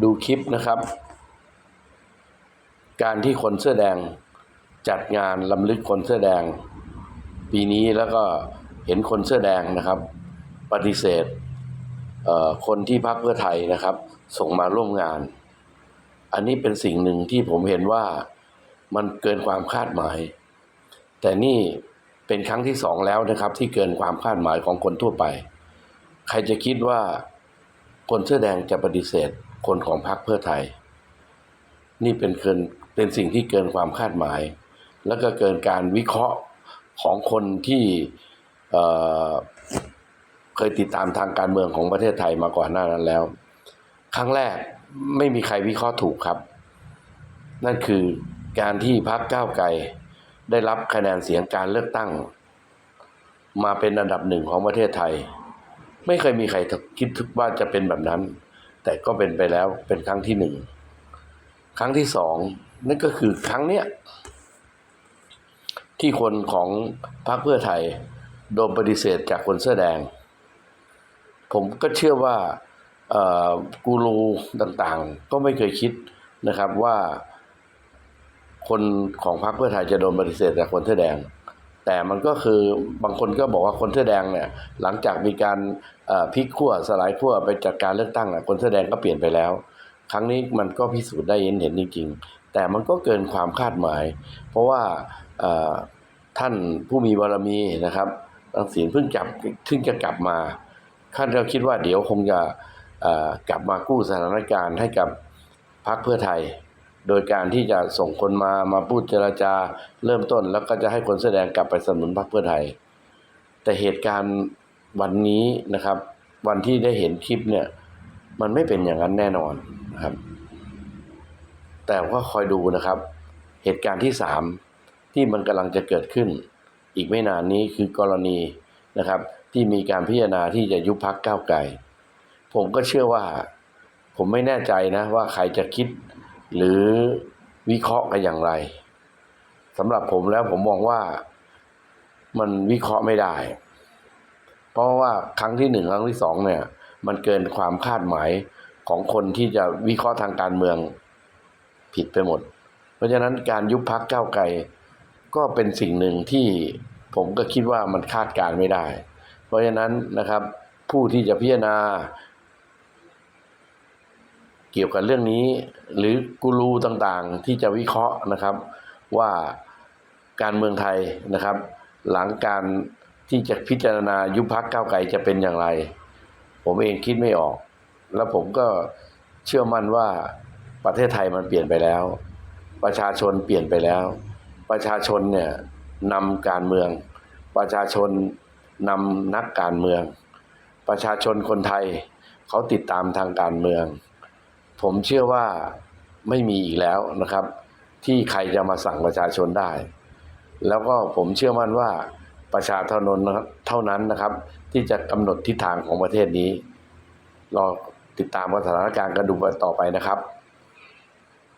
ดูคลิปนะครับ การที่คนเสื้อแดงจัดงานลำลึกคนเสื้อแดง ปีนี้แล้วก็เห็นคนเสื้อแดงนะครับ ปฏิเสธคนที่พักเพื่อไทยนะครับ ส่งมาร่วมงาน อันนี้เป็นสิ่งหนึ่งที่ผมเห็นว่ามันเกินความคาดหมาย แต่นี่เป็นครั้งที่สองแล้วนะครับ ที่เกินความคาดหมายของคนทั่วไป ใครจะคิดว่าคนเสื้อแดงจะปฏิเสธ คนของพรรคเพื่อไทย นี่เป็นเกินเป็นสิ่งที่เกินความคาดหมาย แล้วก็เกินการวิเคราะห์ของคนที่เเคยติดตามทางการเมืองของประเทศไทยมาก่อนหน้านั้นแล้ว ครั้งแรกไม่มีใครวิเคราะห์ถูกครับ นั่นคือการที่พรรคก้าวไกลได้รับคะแนนเสียงการเลือกตั้ง มาเป็นอันดับหนึ่งของประเทศไทย ไม่เคยมีใครคิดว่าจะเป็นแบบนั้น แต่ก็เป็นไปแล้วเป็นครั้งที่หนึ่ง ครั้งที่สองนั่นก็คือครั้งเนี้ยที่คนของพรรคเพื่อไทยโดนปฏิเสธจากคนเสื้อแดง ผมก็เชื่อว่าอ่อกูรูต่างๆ ก็ไม่เคยคิดนะครับว่า คนของพรรคเพื่อไทยจะโดนปฏิเสธจากคนเสื้อแดง แต่มันก็คือบางคนก็บอกว่าคนเสื้อแดงเนี่ยหลังจากมีการพลิกขั้วสลายขั้วไปจากการเลือกตั้งอะคนเสื้อแดงก็เปลี่ยนไปแล้ว ครั้งนี้มันก็พิสูจน์ได้เห็นเห็นจริงๆ แต่มันก็เกินความคาดหมาย เพราะว่าท่านผู้มีบารมีนะครับทังศีลเพิ่งกลับเพิ่งจะกลับมาคาดเราคิดว่าเดี๋ยวคงจะกลับมากู้สถานการณ์ให้กับพรรคเพื่อไทย โดยการที่จะส่งคนมามาพูดเจรจาเริ่มต้น แล้วก็จะให้คนแสดงกลับไปสนับสนุนพรรคเพื่อไทย แต่เหตุการณ์วันนี้นะครับ วันที่ได้เห็นคลิปเนี่ย มันไม่เป็นอย่างนั้นแน่นอนนะครับ แต่ว่าคอยดูนะครับ เหตุการณ์ที่สามที่มันกำลังจะเกิดขึ้น อีกไม่นานนี้คือกรณีนะครับ ที่มีการพิจารณาที่จะยุบพักก้าวไกลผมก็เชื่อว่า ผมไม่แน่ใจนะว่าใครจะคิด หรือวิเคราะห์กันอย่างไรสำหรับผมแล้วผมมองว่ามันวิเคราะห์ไม่ได้ เพราะว่าครั้งที่หนึ่งครั้งที่สองเนี่ย มันเกินความคาดหมายของคนที่จะวิเคราะห์ทางการเมืองผิดไปหมด เพราะฉะนั้นการยุบพักก้าวไกลก็เป็นสิ่งหนึ่งที่ผมก็คิดว่ามันคาดการไม่ได้ เพราะฉะนั้นนะครับ ผู้ที่จะพิจารณา เกี่ยวกับเรื่องนี้ หรือกูรูต่างๆ ที่จะวิเคราะห์นะครับ ว่าการเมืองไทยนะครับ หลังการที่จะพิจารณายุบพักก้าวไกลจะเป็นอย่างไร ผมเองคิดไม่ออก แล้วผมก็เชื่อมั่นว่าประเทศไทยมันเปลี่ยนไปแล้ว ประชาชนเปลี่ยนไปแล้ว ประชาชนเนี่ยนำการเมือง ประชาชนนำนักการเมือง ประชาชนคนไทยเขาติดตามทางการเมือง ผมเชื่อว่าไม่มีอีกแล้วนะครับ ที่ใครจะมาสั่งประชาชนได้ แล้วก็ผมเชื่อมั่นว่าประชาชนเท่านั้นนะครับ ที่จะกำหนดทิศทางของประเทศนี้รอติดตามสถานการณ์กันดูต่อไปนะครับ